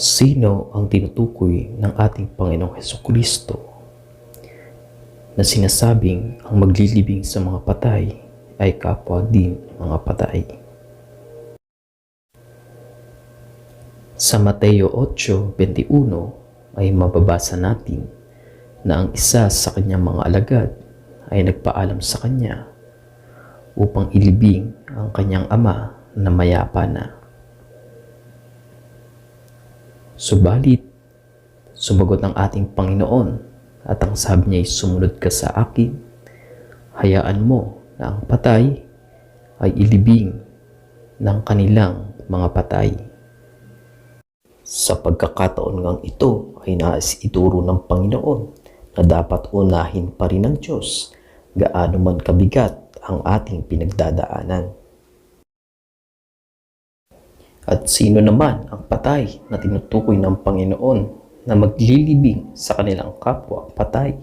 Sino ang tinutukoy ng ating Panginoong Heso Kristo na sinasabing ang maglilibing sa mga patay ay kapwa din mga patay? Sa Mateo 8.21 ay mababasa natin na ang isa sa kanyang mga alagad ay nagpaalam sa kanya upang ilibing ang kanyang ama na mayapa na. Subalit, sumagot ang ating Panginoon at ang sabi niya ay sumunod ka sa akin. Hayaan mo na ang patay ay ilibing ng kanilang mga patay. Sa pagkakataon ngang ito ay nais ituro ng Panginoon na dapat unahin pa rin ng Diyos gaano man kabigat ang ating pinagdadaanan. At sino naman ang patay na tinutukoy ng Panginoon na maglilibing sa kanilang kapwa patay?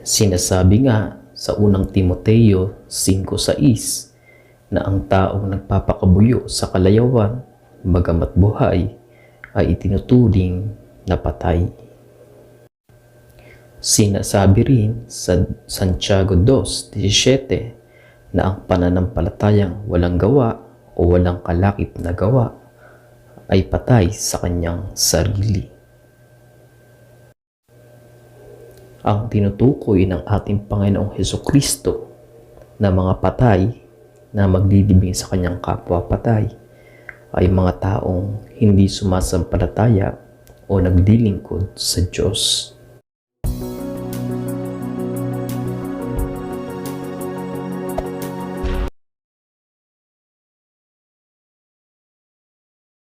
Sinasabi nga sa unang Timoteo 5.6 na ang taong nagpapakabuyo sa kalayawan, bagamat buhay, ay itinuturing na patay. Sinasabi rin sa Santiago 2.17 na ang pananampalatayang walang gawa o walang kalakip na gawa ay patay sa kanyang sarili. Ang tinutukoy ng ating Panginoong Heso Kristo na mga patay na maglilibing sa kanyang kapwa patay ay mga taong hindi sumasampalataya o naglilingkod sa Diyos.